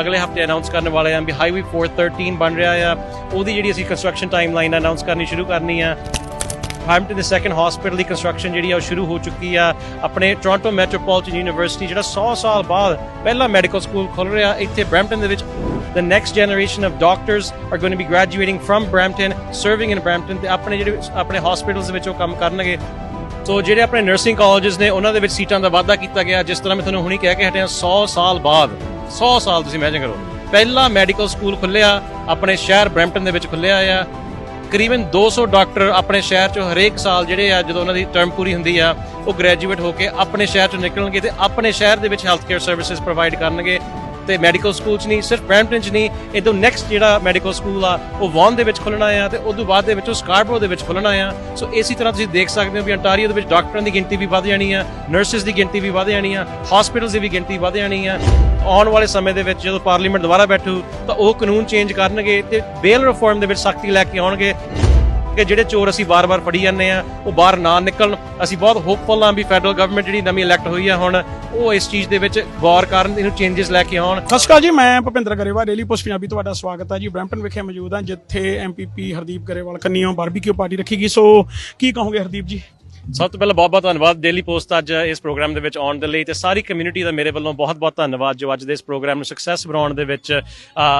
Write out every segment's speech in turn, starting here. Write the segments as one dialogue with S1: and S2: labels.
S1: ਅਗਲੇ ਹਫ਼ਤੇ ਅਨਾਉਂਸ ਕਰਨ ਵਾਲੇ ਆ ਵੀ ਹਾਈਵੇ 413 ਬਣ ਰਿਹਾ ਆ। ਉਹਦੀ ਜਿਹੜੀ ਅਸੀਂ ਕੰਸਟਰਕਸ਼ਨ ਟਾਈਮਲਾਈਨ ਅਨਾਉਂਸ ਕਰਨੀ ਸ਼ੁਰੂ ਕਰਨੀ ਆ। ਹੈਮਪਟਨ ਦੇ ਸੈਕੰਡ ਹਸਪੀਟਲ ਦੀ ਕੰਸਟਰਕਸ਼ਨ ਜਿਹੜੀ ਆ ਉਹ ਸ਼ੁਰੂ ਹੋ ਚੁੱਕੀ ਆ। ਆਪਣੇ ਟੋਰਾਂਟੋ ਮੈਟਰੋਪੋਲੀਟਨ ਯੂਨੀਵਰਸਿਟੀ ਜਿਹੜਾ 100 ਸਾਲ ਬਾਅਦ ਪਹਿਲਾ ਮੈਡੀਕਲ ਸਕੂਲ ਖੁੱਲ ਰਿਹਾ, ਇੱਥੇ ਬ੍ਰੈਂਪਟਨ ਦੇ ਵਿੱਚ the next generation of doctors are going to be graduating from Brampton, serving in Brampton ਤੇ ਆਪਣੇ ਜਿਹੜੇ, ਆਪਣੇ ਹਸਪੀਟਲਸ ਦੇ ਵਿੱਚ ਉਹ ਕੰਮ ਕਰਨਗੇ। ਸੋ ਜਿਹੜੇ ਆਪਣੇ ਨਰਸਿੰਗ ਕਾਲਜਸ ਨੇ, ਉਹਨਾਂ ਦੇ ਵਿੱਚ ਸੀਟਾਂ ਦਾ ਵਾਧਾ ਕੀਤਾ ਗਿਆ। ਜਿਸ ਤਰ੍ਹਾਂ ਮੈਂ ਤੁਹਾਨੂੰ ਹੁਣੀ ਕਹਿ ਕੇ ਹਟਿਆ 100 ਸਾਲ ਬਾਅਦ 100 ਸਾਲ ਤੁਸੀਂ ਇਮੇਜਿਨ ਕਰੋ। ਪਹਿਲਾ ਮੈਡੀਕਲ ਸਕੂਲ ਖੁੱਲਿਆ ਆਪਣੇ ਸ਼ਹਿਰ ਬ੍ਰੈਂਪਟਨ ਦੇ ਵਿੱਚ ਖੁੱਲਿਆ ਆ। ਕਰੀਬਨ 200 ਡਾਕਟਰ ਆਪਣੇ ਸ਼ਹਿਰ ਚੋਂ ਹਰੇਕ ਸਾਲ ਜਿਹੜੇ ਆ, ਜਦੋਂ ਉਹਨਾਂ ਦੀ ਟਰਮ ਪੂਰੀ ਹੁੰਦੀ ਆ, ਉਹ ਗ੍ਰੈਜੂਏਟ ਹੋ ਕੇ ਆਪਣੇ ਸ਼ਹਿਰ ਚੋਂ ਨਿਕਲਣਗੇ ਤੇ ਆਪਣੇ ਸ਼ਹਿਰ ਦੇ ਵਿੱਚ ਹੈਲਥ ਕੇਅਰ ਸਰਵਿਸਿਜ਼ ਪ੍ਰੋਵਾਈਡ ਕਰਨਗੇ। ਤੇ ਮੈਡੀਕਲ ਸਕੂਲ ਚ ਨਹੀਂ, ਸਿਰਫ ਬ੍ਰੈਂਪਟਨ ਚ ਨਹੀਂ ਇਹ ਨੈਕਸਟ ਜਿਹੜਾ ਮੈਡੀਕਲ ਸਕੂਲ ਆ, ਉਹ ਵੌਨ ਦੇ ਵਿੱਚ ਖੁੱਲਣਾ ਆ ਤੇ ਉਸ ਤੋਂ ਬਾਅਦ ਦੇ ਵਿੱਚ ਉਹ ਸਕਾਰਬਰੋ ਦੇ ਵਿੱਚ ਖੁੱਲਣਾ ਆ। ਸੋ ਇਸੇ ਤਰ੍ਹਾਂ ਤੁਸੀਂ ਦੇਖ ਸਕਦੇ ਹੋ ਵੀ ਅੰਟਾਰੀਓ ਦੇ ਵਿੱਚ ਡਾਕਟਰਾਂ ਦੀ ਗਿਣਤੀ ਵੀ ਵਧ ਜਾਣੀ ਆ ਨਰਸਿਸ ਦੀ ਗਿਣਤੀ ਵੀ ਵਧ ਜਾਣੀ ਆ ਹਸਪੀਟਲਸ ਦੀ ਵੀ ਗਿਣਤੀ ਵਧ ਜਾਣੀ ਆ। ਆਉਣ ਵਾਲੇ ਸਮੇਂ ਦੇ ਵਿੱਚ ਜਦੋਂ ਪਾਰਲੀਮੈਂਟ ਦੁਬਾਰਾ ਬੈਠੂ, ਤਾਂ ਉਹ ਕਾਨੂੰਨ ਚੇਂਜ ਕਰਨਗੇ ਤੇ ਬੇਲ ਰਿਫਾਰਮ ਦੇ ਵਿੱਚ ਸਖਤੀ ਲੈ ਕੇ ਆਉਣਗੇ। ਕਿ ਜਿਹੜੇ ਚੋਰ ਅਸੀਂ ਵਾਰ ਵਾਰ ਫੜੀ ਜਾਂਦੇ ਆ ਉਹ ਬਾਹਰ ਨਾ ਨਿਕਲਣ। ਅਸੀਂ ਬਹੁਤ ਹੋਪਫੁਲ ਆ ਵੀ ਫੈਡਰਲ ਗਵਰਨਮੈਂਟ ਜਿਹੜੀ ਨਵੀਂ ਇਲੈਕਟ ਹੋਈ ਆ ਹੁਣ, ਉਹ ਇਸ ਚੀਜ਼ ਦੇ ਵਿੱਚ ਗੌਰ ਕਰਨ, ਇਹਨੂੰ ਚੇਂਜਸ ਲੈ ਕੇ ਆਉਣ।
S2: ਸਤਿ ਸ਼੍ਰੀ ਅਕਾਲ ਜੀ, ਮੈਂ ਭੁਪਿੰਦਰ ਗਰੇਵਾਲ ਡੇਲੀ ਪੋਸਟ ਪੰਜਾਬੀ ਤੁਹਾਡਾ ਸਵਾਗਤ ਹੈ ਜੀ। ਬ੍ਰੈਂਪਟਨ ਵਿਖੇ ਮੌਜੂਦ ਹਾਂ, ਜਿੱਥੇ ਐਮਪੀਪੀ ਹਰਦੀਪ ਗਰੇਵਾਲ ਕੰਨੀਓ ਬਾਰਬੀਕਿਊ ਪਾਰਟੀ ਰੱਖੀ ਗਈ। ਸੋ ਕੀ ਕਹੋਗੇ ਹਰਦੀਪ ਜੀ?
S1: ਸਭ ਤੋਂ ਪਹਿਲਾਂ ਬਹੁਤ ਬਹੁਤ ਧੰਨਵਾਦ ਡੇਲੀ ਪੋਸਟ ਅੱਜ ਇਸ ਪ੍ਰੋਗਰਾਮ ਦੇ ਵਿੱਚ ਆਉਣ ਦੇ ਲਈ ਤੇ ਸਾਰੀ ਕਮਿਊਨਿਟੀ ਦਾ ਮੇਰੇ ਵੱਲੋਂ ਬਹੁਤ ਬਹੁਤ ਧੰਨਵਾਦ ਜੋ ਅੱਜ ਦੇ ਇਸ ਪ੍ਰੋਗਰਾਮ ਨੂੰ ਸਕਸੈਸ ਬਣਾਉਣ ਦੇ ਵਿੱਚ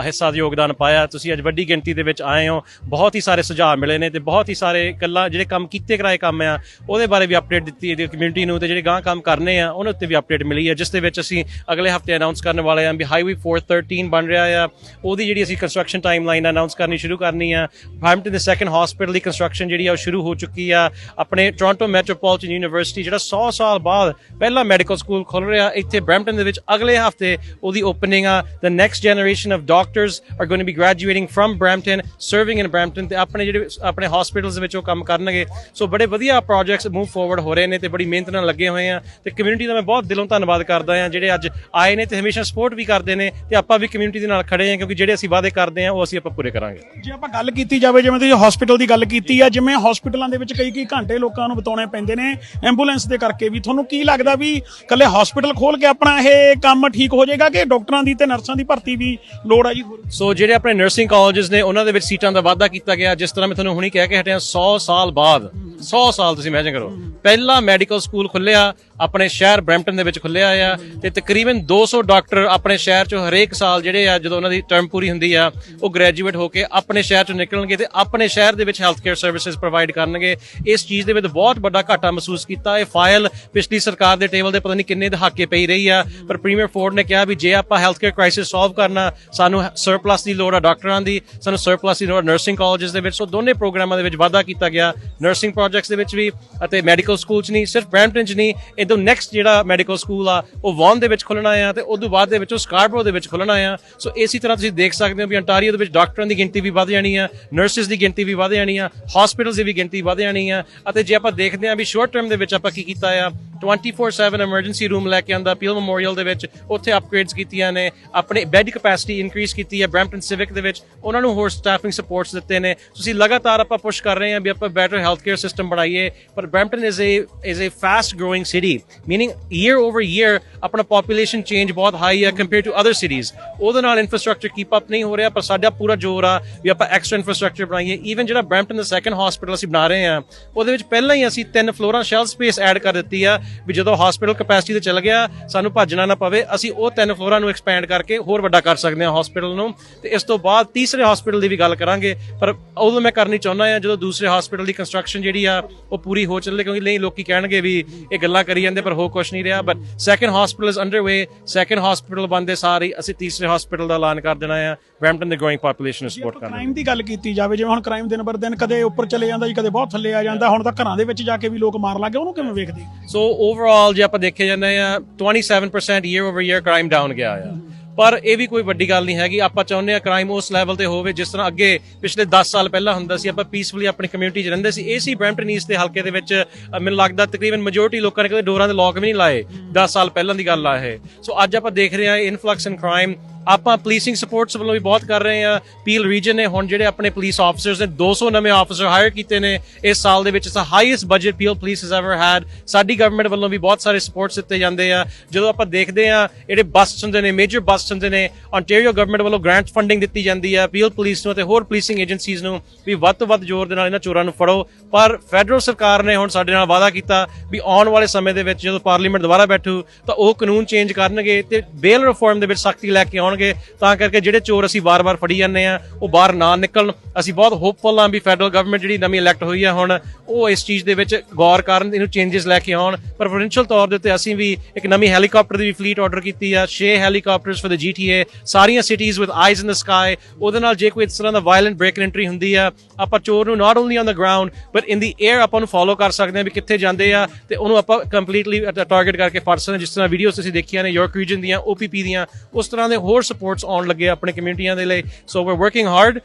S1: ਹਿੱਸਾ ਦਾ ਯੋਗਦਾਨ ਪਾਇਆ। ਤੁਸੀਂ ਅੱਜ ਵੱਡੀ ਗਿਣਤੀ ਦੇ ਵਿੱਚ ਆਏ ਹੋ। ਬਹੁਤ ਹੀ ਸਾਰੇ ਸੁਝਾਅ ਮਿਲੇ ਨੇ ਤੇ ਬਹੁਤ ਹੀ ਸਾਰੇ ਕੱਲਾ ਜਿਹੜੇ ਕੰਮ ਕੀਤੇ ਕਰਾਏ ਕੰਮ ਆ, ਉਹਦੇ ਬਾਰੇ ਵੀ ਅਪਡੇਟ ਦਿੱਤੀ ਹੈ ਕਮਿਊਨਿਟੀ ਨੂੰ ਤੇ ਜਿਹੜੇ ਗਾਂ ਕੰਮ ਕਰਨੇ ਆ ਉਹਨਾਂ ਉੱਤੇ ਵੀ ਅਪਡੇਟ ਮਿਲੀ ਹੈ, ਜਿਸ ਦੇ ਵਿੱਚ ਅਸੀਂ ਅਗਲੇ ਹਫ਼ਤੇ ਅਨਾਉਂਸ ਕਰਨ ਵਾਲੇ ਆਂ ਵੀ ਹਾਈਵੇ 413 ਬਣ ਰਿਹਾ ਆ। ਉਹਦੀ ਜਿਹੜੀ ਅਸੀਂ ਕੰਸਟਰਕਸ਼ਨ ਟਾਈਮਲਾਈਨ ਅਨਾਉਂਸ ਕਰਨੀ ਸ਼ੁਰੂ ਕਰਨੀ ਆ। ਹੈਮਪਟਨ ਦੇ ਸੈਕੰਡ ਹਸਪੀਟਲ ਦੀ ਕੰਸਟਰਕਸ਼ਨ ਜਿਹੜੀ ਆ, ਉਹ ਸ਼ੁਰੂ ਹੋ ਚੁੱਕੀ ਆ। ਆਪਣੇ ਟੋਰਾਂਟੋ ਮੈਟਰੋਪੋਲੀਟਨ ਯੂਨੀਵਰਸਿਟੀ ਜਿਹੜਾ 100 ਸਾਲ ਬਾਅਦ ਪਹਿਲਾ ਮੈਡੀਕਲ ਸਕੂਲ ਖੁੱਲ ਰਿਹਾ, ਇੱਥੇ ਬ੍ਰੈਂਪਟਨ ਦੇ ਵਿੱਚ ਅਗਲੇ ਹਫ਼ਤੇ ਉਹਦੀ ਓਪਨਿੰਗ ਆ। The next generation of doctors are going to be graduating from Brampton, serving in Brampton, ਤੇ ਆਪਣੇ ਜਿਹੜੇ, ਆਪਣੇ ਹਸਪੀਟਲਸ ਦੇ ਵਿੱਚ ਉਹ ਕੰਮ ਕਰਨਗੇ। ਸੋ ਬੜੇ ਵਧੀਆ ਪ੍ਰੋਜੈਕਟਸ ਮੂਵ ਫੋਰਵਰਡ ਹੋ ਰਹੇ ਨੇ ਤੇ ਬੜੀ ਮਿਹਨਤ ਨਾਲ ਲੱਗੇ ਹੋਏ ਆ। ਤੇ ਕਮਿਊਨਿਟੀ ਦਾ ਮੈਂ ਬਹੁਤ ਦਿਲੋਂ ਧੰਨਵਾਦ ਕਰਦਾ ਆ, ਜਿਹੜੇ ਅੱਜ ਆਏ ਨੇ ਤੇ ਹਮੇਸ਼ਾ ਸਪੋਰਟ ਵੀ ਕਰਦੇ ਨੇ ਤੇ ਆਪਾਂ ਵੀ ਕਮਿਊਨਿਟੀ ਦੇ ਨਾਲ ਖੜੇ ਆ, ਕਿਉਂਕਿ ਜਿਹੜੇ ਅਸੀਂ ਵਾਅਦੇ ਕਰਦੇ ਆ, ਉਹ ਅਸੀਂ ਆਪਾਂ ਪੂਰੇ ਕਰਾਂਗੇ।
S2: ਜੇ ਆਪਾਂ ਗੱਲ ਕੀਤੀ ਜਾਵੇ, ਜਿਵੇਂ ਤੁਸੀਂ ਹਸਪੀਟਲ ਦੀ ਗੱਲ ਕੀਤੀ ਆ, ਜਿਵੇਂ ਹਸਪੀਟਲਾਂ ਦੇ ਵਿੱਚ ਕਈ ਕਈ ਘੰਟੇ ਲੋਕਾਂ ਨੂੰ ਬਿਤਾਉਣੇ ਪੈਂਦੇ ਨੇ ਐਂਬੂਲੈਂਸ ਦੇ ਕਰਕੇ ਵੀ। ਤੁਹਾਨੂੰ ਕੀ ਲੱਗਦਾ ਵੀ ਕੱਲੇ ਹਸਪੀਟਲ ਖੋਲ ਕੇ ਆਪਣਾ ਇਹ ਕੰਮ ਠੀਕ ਹੋ ਜਾਏਗਾ ਕਿ ਡਾਕਟਰਾਂ ਦੀ ਤੇ ਨਰਸਾਂ ਦੀ ਭਰਤੀ ਵੀ ਲੋੜ ਆ ਜੀ ਹੋਰ?
S1: ਸੋ ਜਿਹੜੇ ਆਪਣੇ ਨਰਸਿੰਗ ਕਾਲਜਸ ਨੇ, ਉਹਨਾਂ ਦੇ ਵਿੱਚ ਸੀਟਾਂ ਦਾ ਵਾਧਾ ਕੀਤਾ ਗਿਆ। ਜਿਸ ਤਰ੍ਹਾਂ ਮੈਂ ਤੁਹਾਨੂੰ ਹੁਣੀ ਕਹਿ ਕੇ ਹਟਿਆ 100 ਸਾਲ ਬਾਅਦ 100 ਸਾਲ ਤੁਸੀਂ ਇਮੇਜਿਨ ਕਰੋ। ਪਹਿਲਾ ਮੈਡੀਕਲ ਸਕੂਲ ਖੁੱਲਿਆ ਆਪਣੇ ਸ਼ਹਿਰ ਬ੍ਰੈਂਪਟਨ ਦੇ ਵਿੱਚ ਖੁੱਲਿਆ ਆ ਤੇ ਤਕਰੀਬਨ 200 ਡਾਕਟਰ ਆਪਣੇ ਸ਼ਹਿਰ ਚੋਂ ਹਰੇਕ ਸਾਲ ਜਿਹੜੇ ਆ, ਜਦੋਂ ਉਹਨਾਂ ਦੀ ਟਰਮ ਪੂਰੀ ਹੁੰਦੀ ਆ, ਉਹ ਗ੍ਰੈਜੂਏਟ ਹੋ ਕੇ ਆਪਣੇ ਸ਼ਹਿਰ ਚੋਂ ਨਿਕਲਣਗੇ ਤੇ ਆਪਣੇ ਸ਼ਹਿਰ ਦੇ ਵਿੱਚ ਹੈਲਥ ਕੇਅਰ ਸਰਵਿਸਿਜ਼ ਪ੍ਰੋਵਾਈਡ ਕਰਨਗੇ। ਇਸ ਚੀਜ਼ ਦੇ ਵਿੱਚ ਬਹੁਤ ਵੱਡਾ ਘਾਟਾ ਮਹਿਸੂਸ ਕੀਤਾ। ਇਹ ਫਾਈਲ ਪਿਛਲੀ ਸਰਕਾਰ ਦੇ ਟੇਬਲ ਦੇ ਪਤਾ ਨਹੀਂ ਕਿੰਨੇ ਦਹਾਕੇ ਪਈ ਰਹੀ ਆ, ਪਰ ਪ੍ਰੀਮੀਅਰ ਫੋਰਡ ਨੇ ਕਿਹਾ ਵੀ ਜੇ ਆਪਾਂ ਹੈਲਥ ਕੇਅਰ ਕ੍ਰਾਈਸਿਸ ਸੋਲਵ ਕਰਨਾ, ਸਾਨੂੰ ਸਰਪਲਸ ਦੀ ਲੋੜ ਆ ਡਾਕਟਰਾਂ ਦੀ, ਸਾਨੂੰ ਸਰਪਲਸ ਦੀ ਲੋੜ ਨਰਸਿੰਗ ਕਾਲਜਸ ਦੇ ਵਿੱਚ। ਸੋ ਦੋਨੇ ਪ੍ਰੋਗਰਾਮਾਂ ਦੇ ਵਿੱਚ ਵਾਧਾ ਕੀਤਾ ਗਿਆ। ਨਰਸਿੰਗ ਪ੍ਰੋਜੈਕਟਸ ਦੇ ਵਿੱਚ ਵੀ ਅਤੇ ਮੈਡੀਕਲ ਸਕੂਲ ਚ ਨਹੀਂ, ਸਿਰਫ ਬ੍ਰੈਂਪਟਨ ਚ ਨਹੀਂ, ਇਹ ਤੋਂ ਨੈਕਸਟ ਜਿਹੜਾ ਮੈਡੀਕਲ ਸਕੂਲ ਆ, ਉਹ ਵੌਨ ਦੇ ਵਿੱਚ ਖੁੱਲਣਾ ਆ ਤੇ ਉਸ ਤੋਂ ਬਾਅਦ ਦੇ ਵਿੱਚ ਉਹ ਸਕਾਰਬਰੋ ਦੇ ਵਿੱਚ ਖੁੱਲਣਾ ਆ। ਸੋ ਇਸੇ ਤਰ੍ਹਾਂ ਤੁਸੀਂ ਦੇਖ ਸਕਦੇ ਹੋ ਵੀ ਅੰਟਾਰੀਓ ਦੇ ਵਿੱਚ ਡਾਕਟਰਾਂ ਦੀ ਗਿਣਤੀ ਵੀ ਵਧ ਜਾਣੀ ਆ ਨਰਸਿਸ ਦੀ ਗਿਣਤੀ ਵੀ ਵਧ ਜਾਣੀ ਆ ਹਸਪੀਟਲਸ ਦੀ ਵੀ ਗਿਣਤੀ ਵਧ ਜਾਣੀ ਆ ਅਤੇ ਜੇ ਆਪਾਂ ਦੇਖਦੇ ਆ ਵੀ ਸ਼ਾਰਟ ਟਰਮ ਦੇ ਵਿੱਚ ਆਪਾਂ ਕੀ ਕੀਤਾ ਆ 24/7 ਐਮਰਜੈਂਸੀ ਰੂਮ ਲੈ ਕੇ ਆਂਦਾ ਪੀਲ ਮੈਮੋਰੀਅਲ ਦੇ ਵਿੱਚ, ਉੱਥੇ ਅਪਗ੍ਰੇਡਸ ਕੀਤੀਆਂ ਨੇ, ਆਪਣੇ ਬੈੱਡ ਕਪੈਸਿਟੀ ਇਨਕਰੀਜ਼ ਕੀਤੀ ਹੈ ਬ੍ਰੈਂਪਟਨ ਸਿਵਿਕ ਦੇ ਵਿੱਚ, ਉਹਨਾਂ ਨੂੰ ਹੋਰ ਸਟਾਫਿੰਗ ਸਪੋਰਟਸ ਦਿੱਤੇ ਨੇ। ਤੁਸੀਂ ਲਗਾਤਾਰ ਆਪਾਂ ਪੁਸ਼ ਕਰ ਰਹੇ ਹਾਂ ਵੀ ਆਪਾਂ ਬੈਟਰ ਹੈਲਥ ਕੇਅਰ ਸਿਸਟਮ ਬਣਾਈਏ, ਪਰ Brampton is a is a fast growing city meaning year over year ਆਪਣਾ ਪੋਪੂਲੇਸ਼ਨ ਚੇਂਜ ਬਹੁਤ ਹਾਈ ਹੈ ਕੰਪੇਅਰ ਟੂ ਅਦਰ ਸਿਟੀਜ਼ ਉਹਦੇ ਨਾਲ ਇਨਫਰਾਸਟ੍ਰਕਚਰ ਕੀਪ ਅਪ ਨਹੀਂ ਹੋ ਰਿਹਾ, ਪਰ ਸਾਡਾ ਪੂਰਾ ਜ਼ੋਰ ਆ ਵੀ ਆਪਾਂ ਐਕਸਟਰਾ ਇਨਫਰਾਸਟ੍ਰਕਚਰ ਬਣਾਈਏ। ਈਵਨ ਜਿਹੜਾ ਬ੍ਰੈਂਪਟਨ ਦਾ ਸੈਕੰਡ ਹਸਪੀਟਲ ਅਸੀਂ ਬਣਾ ਰਹੇ ਹਾਂ, ਉਹਦੇ ਵਿੱਚ ਪਹਿਲਾਂ ਹੀ ਅਸੀਂ ਤਿੰਨ ਫਲੋਰਾਂ ਸ਼ੈਲ ਸਪੇਸ ਐਡ ਕਰ ਦਿੱਤੀ ਆ ਵੀ ਜਦੋਂ ਹਸਪੀਟਲ ਕਪੈਸਿਟੀ ਤੇ ਚੱਲ ਗਿਆ, ਸਾਨੂੰ ਭੱਜਣਾ ਨਾ ਪਵੇ। ਅਸੀਂ ਉਹ ਤਿੰਨ ਫਲੋਰਾਂ ਨੂੰ ਐਕਸਪੈਂਡ ਕਰਕੇ ਹੋਰ ਵੱਡਾ ਕਰ ਸਕਦੇ ਹਾਂ ਹਸਪੀਟਲ ਨੂੰ। ਤੇ ਇਸ ਤੋਂ ਬਾਅਦ ਤੀਸਰੇ ਹਸਪੀਟਲ ਦੀ ਵੀ ਗੱਲ ਕਰਾਂਗੇ, ਪਰ ਉਦੋਂ ਮੈਂ ਕਰਨੀ ਚਾਹੁੰਦਾ ਹਾਂ, ਜਦੋਂ ਦੂਸਰੇ ਹਸਪੀਟਲ ਦੀ ਕੰਸਟਰਕਸ਼ਨ ਜਿਹੜੀ ਆ, ਉਹ ਪੂਰੀ ਹੋ ਚੱਲੇ, ਕਿਉਂਕਿ ਨਹੀਂ ਲੋਕੀ ਕਹਿਣਗੇ ਵੀ ਇਹ ਗੱਲਾਂ ਕਰੀ ਜਾਂਦੇ ਪਰ ਹੋ ਕੁਝ ਨਹੀਂ ਰਿਹਾ। But second hospital is underway second hospital ਬੰਦੇ ਸਾਰੇ ਅਸੀਂ ਤੀਸਰੇ ਹਸਪੀਟਲ ਦਾ ਐਲਾਨ ਕਰ ਦੇਣਾ ਆ। ਬ੍ਰੈਂਪਟਨ ਦੇ ਗਰੋਇੰਗ ਪੋਪੂਲੇਸ਼ਨ ਨੂੰ ਸਪੋਰਟ ਕਰਨਾ।
S2: ਕ੍ਰਾਈਮ ਦੀ ਗੱਲ ਕੀਤੀ ਜਾਵੇ ਜਿਵੇਂ ਹੁਣ ਕ੍ਰਾਈਮ ਦਿਨ ਬਰ ਦਿਨ ਕਦੇ ਉੱਪਰ ਚਲੇ ਜਾਂਦਾ ਜੀ ਕਦੇ ਬਹੁਤ ਥੱਲੇ ਆ ਜਾਂਦਾ ਹੁਣ ਤਾਂ ਘਰਾਂ ਦੇ ਵਿੱਚ ਜਾ ਕੇ ਵੀ ਲੋਕ ਮਾਰ ਲੱਗੇ ਉਹਨੂੰ ਕਿਵੇਂ ਵੇਖਦੇ?
S1: ਸੋ ਓਵਰਆਲ ਜੇ ਆਪਾਂ ਦੇਖਿਆ ਜਾਂਦੇ ਆ 27% year over year crime down ਗਿਆ ਆ। ਪਰ ਇਹ ਵੀ ਕੋਈ ਵੱਡੀ ਗੱਲ ਨਹੀਂ ਹੈਗੀ। ਆਪਾਂ ਚਾਹੁੰਦੇ ਆ ਕ੍ਰਾਈਮ ਉਸ ਲੈਵਲ ਤੇ ਹੋਵੇ, ਜਿਸ ਤਰ੍ਹਾਂ ਅੱਗੇ ਪਿਛਲੇ 10 ਸਾਲ ਪਹਿਲਾਂ ਹੁੰਦਾ ਸੀ, ਆਪਾਂ ਪੀਸਫੁਲੀ ਆਪਣੀ ਕਮਿਊਨਿਟੀ 'ਚ ਰਹਿੰਦੇ ਸੀ। ਇਹ ਸੀ ਬ੍ਰੈਂਪਟਨ ਈਸਟ ਦੇ ਹਲਕੇ ਦੇ ਵਿੱਚ ਮੈਨੂੰ ਲੱਗਦਾ ਤਕਰੀਬਨ ਮੈਜੋਰਟੀ ਲੋਕਾਂ ਨੇ ਕਦੇ ਡੋਰਾਂ ਦੇ ਲੋਕ ਵੀ ਨਹੀਂ ਲਾਏ 10 ਸਾਲ ਪਹਿਲਾਂ ਦੀ ਗੱਲ ਆ ਇਹ। ਸੋ ਅੱਜ ਆਪਾਂ ਦੇਖ ਰਹੇ ਆ ਇਨਫਲਕਸ ਇਨ ਕ੍ਰਾਈਮ ਆਪਾਂ ਪੁਲਿਸਿੰਗ ਸਪੋਰਟਸ ਵੱਲੋਂ ਵੀ ਬਹੁਤ ਕਰ ਰਹੇ ਆ ਪੀਲ ਰੀਜਨ ਨੇ ਹੁਣ ਜਿਹੜੇ ਆਪਣੇ ਪੁਲਿਸ ਆਫੀਸਰਸ ਨੇ 200 ਨਵੇਂ ਆਫੀਸਰ ਹਾਇਰ ਕੀਤੇ ਨੇ। ਇਸ ਸਾਲ ਦੇ ਵਿੱਚ it's highest budget Peel police has ever had ਸਾਡੀ ਗਵਰਨਮੈਂਟ ਵੱਲੋਂ ਵੀ ਬਹੁਤ ਸਾਰੇ ਸਪੋਰਟਸ ਦਿੱਤੇ ਜਾਂਦੇ ਆ। ਜਦੋਂ ਆਪਾਂ ਦੇਖਦੇ ਆ ਜਿਹੜੇ ਬਸਟ ਹੁੰਦੇ ਨੇ ਮੇਜਰ ਬਸਟ ਹੁੰਦੇ ਨੇ, ontario ਗਵਰਨਮੈਂਟ ਵੱਲੋਂ ਗ੍ਰਾਂਟ ਫੰਡਿੰਗ ਦਿੱਤੀ ਜਾਂਦੀ ਆ। ਪੀਲ ਪੁਲਿਸ ਨੂੰ ਅਤੇ ਹੋਰ ਪੁਲਿਸਿੰਗ ਏਜੰਸੀਜ਼ ਨੂੰ ਵੀ ਵੱਧ ਤੋਂ ਵੱਧ ਜ਼ੋਰ ਦੇ ਨਾਲ ਇਹਨਾਂ ਚੋਰਾਂ ਨੂੰ ਫੜੋ। ਪਰ ਫੈਡਰਲ ਸਰਕਾਰ ਨੇ ਹੁਣ ਸਾਡੇ ਨਾਲ ਵਾਅਦਾ ਕੀਤਾ ਵੀ ਆਉਣ ਵਾਲੇ ਸਮੇਂ ਦੇ ਵਿੱਚ ਜਦੋਂ ਪਾਰਲੀਮੈਂਟ ਦੁਬਾਰਾ ਬੈਠੂ, ਤਾਂ ਉਹ ਕਾਨੂੰਨ ਚੇਂਜ ਕਰਨਗੇ ਤੇ ਬੇਲ ਰਿਫਾਰਮ ਦੇ ਵਿੱਚ ਸਖਤੀ ਲੈ ਕੇ ਆਉਣਗੇ। ਹੋਣਗੇ ਤਾਂ ਕਰਕੇ ਜਿਹੜੇ ਚੋਰ ਅਸੀਂ ਵਾਰ-ਵਾਰ ਫੜੀ ਜਾਂਦੇ ਆ ਉਹ ਬਾਹਰ ਨਾ ਨਿਕਲਣ। ਅਸੀਂ ਬਹੁਤ ਹੋਪਫੁਲ ਆ ਵੀ ਫੈਡਰਲ ਗਵਰਨਮੈਂਟ ਜਿਹੜੀ ਨਵੀਂ ਇਲੈਕਟ ਹੋਈ ਆ ਹੁਣ, ਉਹ ਇਸ ਚੀਜ਼ ਦੇ ਵਿੱਚ ਗੌਰ ਕਰਨ, ਇਹਨੂੰ ਚੇਂਜਸ ਲੈ ਕੇ ਆਉਣ। ਪਰ ਪ੍ਰੋਵਿੰਸ਼ੀਅਲ ਤੌਰ ਦੇ ਉੱਤੇ ਅਸੀਂ ਵੀ ਇੱਕ ਨਵੀਂ ਹੈਲੀਕਾਪਟਰ ਦੀ ਵੀ ਫਲੀਟ ਆਰਡਰ ਕੀਤੀ ਆ 6 ਹੈਲੀਕਾਪਟਰਸ ਫॉर द ਜੀਟੀਏ ਸਾਰੀਆਂ cities with eyes in the sky ਉਹਦੇ ਨਾਲ ਜੇ ਕੋਈ ਇਸ ਤਰ੍ਹਾਂ ਦਾ ਵਾਇਲੈਂਟ ਬ੍ਰੇਕ ਐਂਟਰੀ ਹੁੰਦੀ ਆ, ਆਪਾਂ ਚੋਰ ਨੂੰ not only on the ground but in the air ਆਪਾਂ ਨੂੰ ਫੋਲੋ ਕਰ ਸਕਦੇ ਆ ਵੀ ਕਿੱਥੇ ਜਾਂਦੇ ਆ, ਤੇ ਉਹਨੂੰ ਆਪਾਂ ਕੰਪਲੀਟਲੀ ਟਾਰਗੇਟ ਕਰਕੇ ਫੜ ਸਕਦੇ ਜਿਸ ਤਰ੍ਹਾਂ ਵੀਡੀਓਸ ਤੁਸੀਂ ਦੇਖੀਆਂ ਨੇ ਯੋਰਕ ਰੀਜਨ ਦੀਆਂ ਓਪੀਪੀ ਦੀਆਂ, ਉਸ ਤਰ੍ਹਾਂ ਦੇ ਹੋਰ ਸਪੋਰਟਸ ਆਉਣ ਲੱਗੇ ਆਪਣੇ ਕਮਿਊਨਿਟੀਆਂ ਦੇ ਲਈ। ਸੋ ਵੀ ਵਰਕਿੰਗ ਹਾਰਡ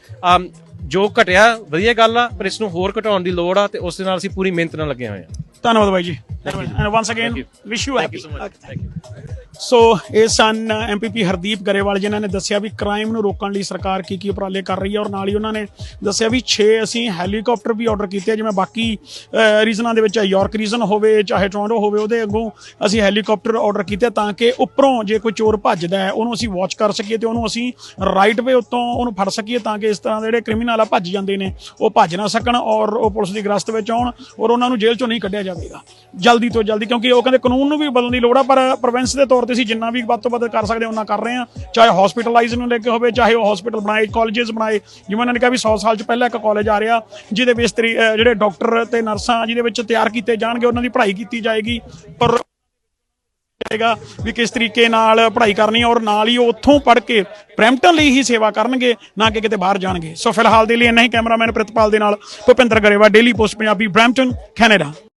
S1: ਜੋ ਘਟਿਆ, ਵਧੀਆ ਗੱਲ ਆ, ਪਰ ਇਸ ਨੂੰ ਹੋਰ ਘਟਾਉਣ ਦੀ ਲੋੜ ਆ ਤੇ ਉਸ ਦੇ ਨਾਲ ਅਸੀਂ ਪੂਰੀ ਮਿਹਨਤ ਨਾਲ ਲੱਗੇ ਹੋਏ ਆ।
S2: ਧੰਨਵਾਦ ਬਾਈ ਜੀ। And once again wish you happy
S1: thank you
S2: so ਇਹ ਸਨ ਐਮਪੀਪੀ ਹਰਦੀਪ ਗਰੇਵਾਲ ਜਿਨ੍ਹਾਂ ਨੇ ਦੱਸਿਆ ਵੀ ਕ੍ਰਾਈਮ ਨੂੰ ਰੋਕਣ ਲਈ ਸਰਕਾਰ ਕੀ ਕੀ ਉਪਰਾਲੇ ਕਰ ਰਹੀ ਹੈ ਔਰ ਨਾਲ ਹੀ ਉਹਨਾਂ ਨੇ ਦੱਸਿਆ ਵੀ 6 ਅਸੀਂ ਹੈਲੀਕਾਪਟਰ ਵੀ ਆਰਡਰ ਕੀਤੇ ਆ, ਜਿਵੇਂ ਬਾਕੀ ਰੀਜਨਾਂ ਦੇ ਵਿੱਚ ਯਾਰਕ ਰੀਜਨ ਹੋਵੇ ਚਾਹੇ ਟੋਰਾਂਟੋ ਹੋਵੇ ਉਹਦੇ ਅੱਗੋਂ ਅਸੀਂ ਹੈਲੀਕਾਪਟਰ ਆਰਡਰ ਕੀਤੇ ਤਾਂ ਕਿ ਉੱਪਰੋਂ ਜੇ ਕੋਈ ਚੋਰ ਭੱਜਦਾ ਹੈ ਉਹਨੂੰ ਅਸੀਂ ਵਾਚ ਕਰ ਸਕੀਏ ਤੇ ਉਹਨੂੰ ਅਸੀਂ ਰਾਈਟ ਵੇ ਉੱਤੋਂ ਉਹਨੂੰ ਫੜ ਸਕੀਏ ਤਾਂ ਕਿ ਇਸ ਤਰ੍ਹਾਂ ਦੇ ਜਿਹੜੇ ਕ੍ਰਿਮੀਨਲ ਆ ਭੱਜ ਜਾਂਦੇ ਨੇ ਉਹ ਭੱਜ ਨਾ ਸਕਣ ਔਰ ਉਹ ਪੁਲਿਸ ਦੀ ਗ੍ਰਸਤ ਵਿੱਚ ਆਉਣ ਔਰ ਉਹਨਾਂ ਨੂੰ ਜੇਲ੍ਹ ਚੋਂ ਨਹੀਂ ਕੱਢਿਆ ਜਾਵੇਗਾ। ਜਲਦੀ ਤੋਂ ਜਲਦੀ, ਕਿਉਂਕਿ ਉਹ ਕਹਿੰਦੇ ਕਾਨੂੰਨ ਨੂੰ ਵੀ ਬਦਲਣ ਦੀ ਲੋੜ ਆ, ਪਰ ਪ੍ਰੋਵਿੰਸ ਦੇ ਤੌਰ ਤੇ ਅਸੀਂ ਜਿੰਨਾ ਵੀ ਵੱਧ ਤੋਂ ਵੱਧ ਕਰ ਸਕਦੇ ਹਾਂ ਉਹਨਾਂ ਕਰ ਰਹੇ ਹਾਂ। ਚਾਹੇ ਹਸਪੀਟਲਾਈਜ਼ ਨੂੰ ਲੈ ਕੇ ਹੋਵੇ, ਚਾਹੇ ਉਹ ਹਸਪੀਟਲ ਬਣਾਏ ਕਾਲਜਸ ਬਣਾਏ, ਜਿਵੇਂ ਉਹਨਾਂ ਨੇ ਕਿਹਾ ਵੀ 100 ਸਾਲ ਚ ਪਹਿਲਾਂ ਇੱਕ ਕਾਲਜ ਆ ਰਿਹਾ, ਜਿਹਦੇ ਵਿੱਚ ਤਰੀ- ਜਿਹੜੇ ਡਾਕਟਰ ਤੇ ਨਰਸਾਂ ਜਿਹਦੇ ਵਿੱਚ ਤਿਆਰ ਕੀਤੇ ਜਾਣਗੇ, ਉਹਨਾਂ ਦੀ ਪੜ੍ਹਾਈ ਕੀਤੀ ਜਾਏਗੀ, ਪਰ ਜਾਏਗਾ ਵੀ ਕਿਸ ਤਰੀਕੇ ਨਾਲ ਪੜ੍ਹਾਈ ਕਰਨੀ ਔਰ ਨਾਲ ਹੀ ਉਹ ਉੱਥੋਂ ਪੜ੍ਹ ਕੇ ਬ੍ਰੈਂਪਟਨ ਲਈ ਹੀ ਸੇਵਾ ਕਰਨਗੇ, ਨਾ ਕਿ ਕਿਤੇ ਬਾਹਰ ਜਾਣਗੇ। ਸੋ ਫਿਲਹਾਲ ਦੇ ਲਈ ਇੰਨਾ ਹੀ, ਕੈਮਰਾਮੈਨ ਪ੍ਰਿਤਪਾਲ ਦੇ ਨਾਲ Bhupinder Grewal daily post Punjabi Brampton Canada